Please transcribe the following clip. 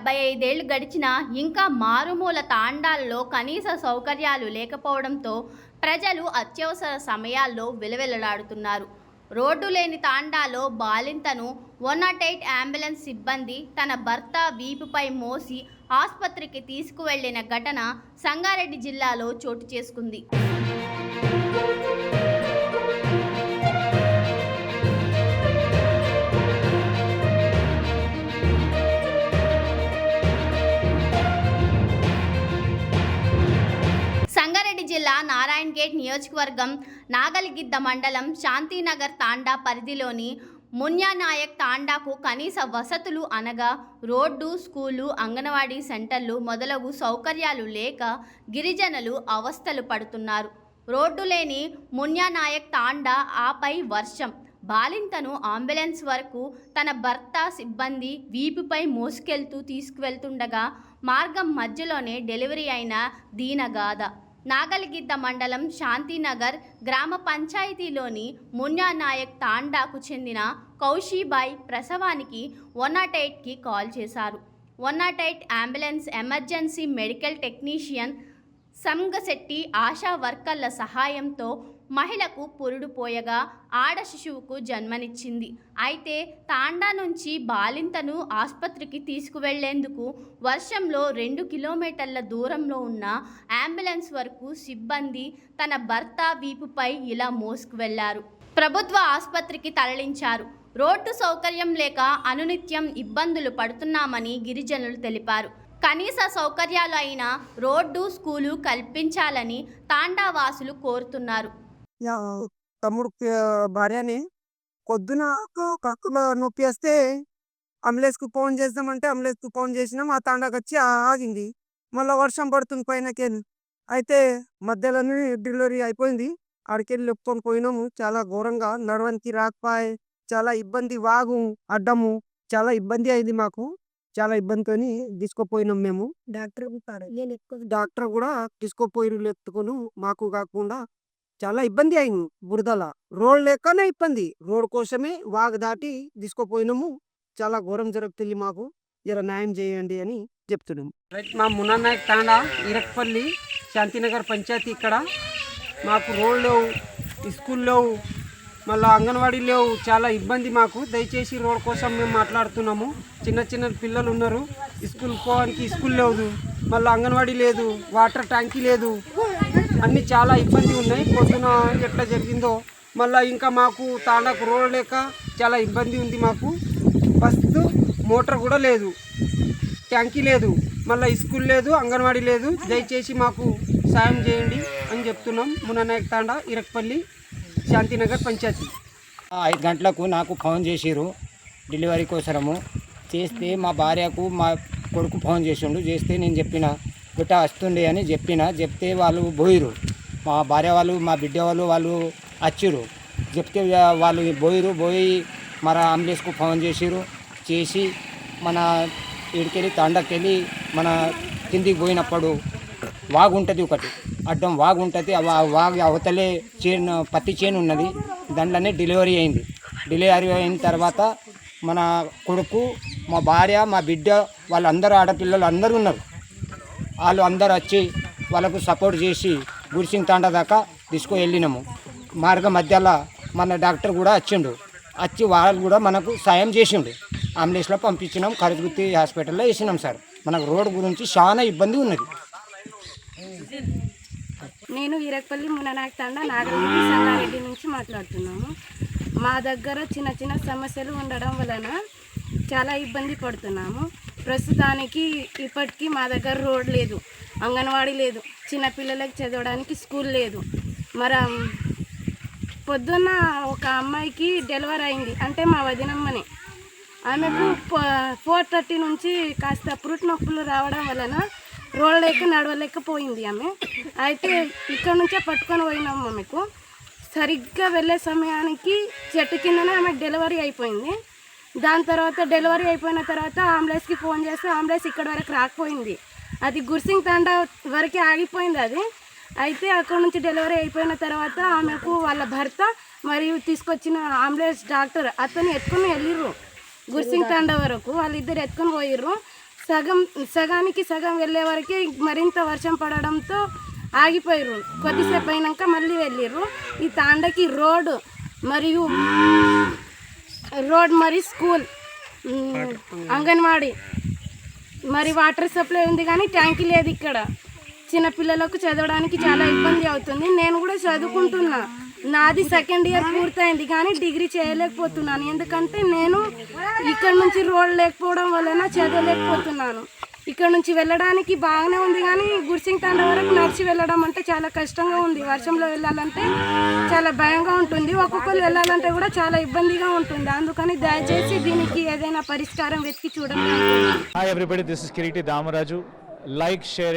డెబ్బై ఐదేళ్ళు గడిచినా ఇంకా మారుమూల తాండాల్లో కనీస సౌకర్యాలు లేకపోవడంతో ప్రజలు అత్యవసర సమయాల్లో విలవిలలాడుతున్నారు. రోడ్డు లేని తాండాలో బాలింతను వన్ నాట్ ఎయిట్ అంబులెన్స్ సిబ్బంది తన భర్త వీపుపై మోసి ఆసుపత్రికి తీసుకువెళ్ళిన ఘటన సంగారెడ్డి జిల్లాలో చోటు చేసుకుంది. జిల్లా నారాయణ్ గేట్ నియోజకవర్గం నాగలిగిద్ద మండలం శాంతినగర్ తాండా పరిధిలోని మున్యానాయక్ తాండాకు కనీస వసతులు అనగా రోడ్డు స్కూలు అంగన్వాడీ సెంటర్లు మొదలగు సౌకర్యాలు లేక గిరిజనులు అవస్థలు పడుతున్నారు. రోడ్డు లేని మున్యానాయక్ తాండా ఆపై వర్షం. బాలింతను అంబులెన్స్ వరకు తన భర్త సిబ్బంది వీపుపై మోసుకెళ్తూ తీసుకువెళ్తుండగా మార్గం మధ్యలోనే డెలివరీ అయిన దీనగాథ. నాగలిగిద్ద మండలం శాంతినగర్ గ్రామ పంచాయతీలోని మున్యానాయక్ తాండాకు చెందిన కౌశీబాయ్ ప్రసవానికి వన్ నాట్ ఎయిట్కి కాల్ చేశారు. One naught eight ambulance emergency medical technician Sangashetti ASHA వర్కర్ల సహాయంతో మహిళకు పురుడు పోయగా ఆడ శిశువుకు జన్మనిచ్చింది. అయితే తాండా నుంచి బాలింతను ఆసుపత్రికి తీసుకువెళ్ళేందుకు వర్షంలో రెండు కిలోమీటర్ల దూరంలో ఉన్న అంబులెన్స్ వరకు సిబ్బంది తన భర్త వీపుపై ఇలా మోసుకు వెళ్ళారు. ప్రభుత్వ ఆసుపత్రికి తరలించారు. రోడ్డు సౌకర్యం లేక అనునిత్యం ఇబ్బందులు పడుతున్నామని గిరిజనులు తెలిపారు. కనీస సౌకర్యాలు అయిన రోడ్డు స్కూలు కల్పించాలని తాండా వాసులు కోరుతున్నారు. యా తమ్ముడు భార్యని పొద్దున క- నొప్పి వస్తే అంబులెన్స్కి ఫోన్ చేద్దామంటే అంబులెన్స్కి ఫోన్ చేసినాం ఆ తాండాకి వచ్చి ఆగింది. మళ్ళీ వర్షం పడుతుంది పైనకెళ్ళి. అయితే మధ్యలోనే డెలివరీ అయిపోయింది. ఆడికెళ్ళి లెప్పుకొని పోయినాము. చాలా ఘోరంగా నడవనికి రాకపోయి చాలా ఇబ్బంది వాగు అడ్డము చాలా ఇబ్బంది అయింది మాకు. చాలా ఇబ్బందితో తీసుకుపోయినాం మేము. డాక్టర్ డాక్టర్ కూడా తీసుకుపోయి ఎత్తుకొని మాకు కాకుండా చాలా ఇబ్బంది అయింది బురదల. రోడ్ లేకనే ఇబ్బంది. రోడ్ కోసమే వాగు దాటి తీసుకుపోయినాము. చాలా ఘోరం జరుగుతుంది మాకు. జర న్యాయం చేయండి అని చెప్తున్నాము రైట్ మా మునానాయక్ తాండా ఇరక్పల్లి శాంతినగర్ పంచాయతీ ఇక్కడ. మాకు రోడ్ లేవు స్కూల్ లేవు. మళ్ళీ అంగన్వాడీ లేవు. చాలా ఇబ్బంది మాకు. దయచేసి రోడ్ కోసం మేము మాట్లాడుతున్నాము. చిన్న చిన్న పిల్లలు ఉన్నారు. స్కూల్ పోవడానికి స్కూల్ లేదు. మళ్ళీ అంగన్వాడీ లేదు. వాటర్ ట్యాంకీ లేదు. అన్నీ చాలా ఇబ్బంది ఉన్నాయి. పొద్దున ఎట్లా జరిగిందో మళ్ళీ ఇంకా మాకు తాండాకు రోడ్ లేక చాలా ఇబ్బంది ఉంది మాకు. ఫస్ట్ మోటార్ కూడా లేదు. ట్యాంకీ లేదు. మళ్ళీ స్కూల్ లేదు అంగన్వాడీ లేదు. దయచేసి మాకు సాయం చేయండి అని చెప్తున్నాం. మునానాయక్ తాండా ఇరక్పల్లి. శాంతినగర్ పంచాయతీ. ఐదు గంటలకు నాకు ఫోన్ చేసిరు డెలివరీ కోసరము. చేస్తే మా భార్యకు మా కొడుకు ఫోన్ చేసిండు. చేస్తే నేను చెప్పిన బిడ్డ వస్తుండే అని చెప్పిన. చెప్తే వాళ్ళు పోయిరు మా భార్య వాళ్ళు మా బిడ్డ వాళ్ళు వాళ్ళు వచ్చిరు చెప్తే వాళ్ళు పోయిరు పోయి మన అంబులెన్స్కు ఫోన్ చేసిరు చేసి మన ఇడికెళ్ళి తండకెళ్ళి మన కిందికి పోయినప్పుడు వాగు ఉంటుంది ఒకటి. అడ్డం వాగు ఉంటుంది వాగు అవతలే చేను పత్తి చేను ఉన్నది. దాంట్లోనే డెలివరీ అయింది. డెలివరీ అయిన తర్వాత మన కొడుకు మా భార్య మా బిడ్డ వాళ్ళందరూ ఆడపిల్లలు అందరూ ఉన్నారు. వాళ్ళు అందరూ వచ్చి వాళ్ళకు సపోర్ట్ చేసి గురిసింగ్ తాండ దాకా తీసుకు వెళ్ళినాము మార్గ మధ్యలో మన డాక్టర్ కూడా వచ్చిండు. వచ్చి వాళ్ళు కూడా మనకు సాయం చేసిండు. అంబులెన్స్లో పంపించినాం కరుదుగుత్తి హాస్పిటల్లో వేసినాం సార్. మనకు రోడ్డు గురించి చాలా ఇబ్బంది ఉన్నది. నేను వీరకపల్లి ముననాయక తండ నాగరెడ్డి సంగారెడ్డి నుంచి మాట్లాడుతున్నాము. మా దగ్గర చిన్న చిన్న సమస్యలు ఉండడం వలన చాలా ఇబ్బంది పడుతున్నాము. ప్రస్తుతానికి ఇప్పటికీ మా దగ్గర రోడ్ లేదు అంగన్వాడీ లేదు చిన్నపిల్లలకు చదవడానికి స్కూల్ లేదు. మరి పొద్దున్న ఒక అమ్మాయికి డెలివరీ అయింది అంటే మా వదినమ్మనే. ఆమెకు ఫోర్ థర్టీ నుంచి కాస్త పురుట్ నొప్పులు రావడం వలన రోడ్ లేక నడవలేకపోయింది ఆమె. అయితే ఇక్కడ నుంచే పట్టుకొని పోయినాము ఆమెకు సరిగ్గా వెళ్ళే సమయానికి చెట్టు కిందనే ఆమెకు డెలివరీ అయిపోయింది. దాని తర్వాత డెలివరీ అయిపోయిన తర్వాత అంబులెన్స్కి ఫోన్ చేస్తే అంబులెన్స్ ఇక్కడ వరకు రాకపోయింది. అది గుర్సింగ్ తండా వరకే ఆగిపోయింది అది. అయితే అక్కడ నుంచి డెలివరీ అయిపోయిన తర్వాత ఆమెకు వాళ్ళ భర్త మరియు తీసుకొచ్చిన అంబులెన్స్ డాక్టర్ అతను ఎత్తుకుని వెళ్ళిర్రు. గుర్సింగ్ తండా వరకు వాళ్ళిద్దరు ఎత్తుకొని పోయిర్రు. సగం సగానికి సగం వెళ్ళే వరకే మరింత వర్షం పడడంతో ఆగిపోయారు కొద్దిసేపు అయినాక మళ్ళీ వెళ్ళిర్రు. ఈ తాండకి రోడ్ మరియు రోడ్ మరి స్కూల్ అంగన్వాడీ మరి వాటర్ సప్లై ఉంది కానీ ట్యాంక్ లేదు ఇక్కడ. చిన్నపిల్లలకు చదవడానికి చాలా ఇబ్బంది అవుతుంది. నేను కూడా చదువుకుంటున్నా. నాది సెకండ్ ఇయర్ పూర్తయింది కానీ డిగ్రీ చేయలేకపోతున్నాను ఎందుకంటే నేను ఇక్కడ నుంచి రోడ్ లేకపోవడం వలన చదవలేకపోతున్నాను ఇక్కడ నుంచి వెళ్ళడానికి బాగానే ఉంది కానీ గుర్సింగ్ తండ్రి వరకు నడిచి వెళ్ళడం అంటే చాలా కష్టంగా ఉంది వర్షంలో వెళ్ళాలంటే చాలా భయంగా ఉంటుంది ఒక్కొక్కరు వెళ్ళాలంటే కూడా చాలా ఇబ్బందిగా ఉంటుంది అందుకని దయచేసి దీనికి ఏదైనా పరిష్కారం వెతికి చూడండి అనుకుంటున్నాను. Hi everybody, this is Kiriti Damaraju. Like, share.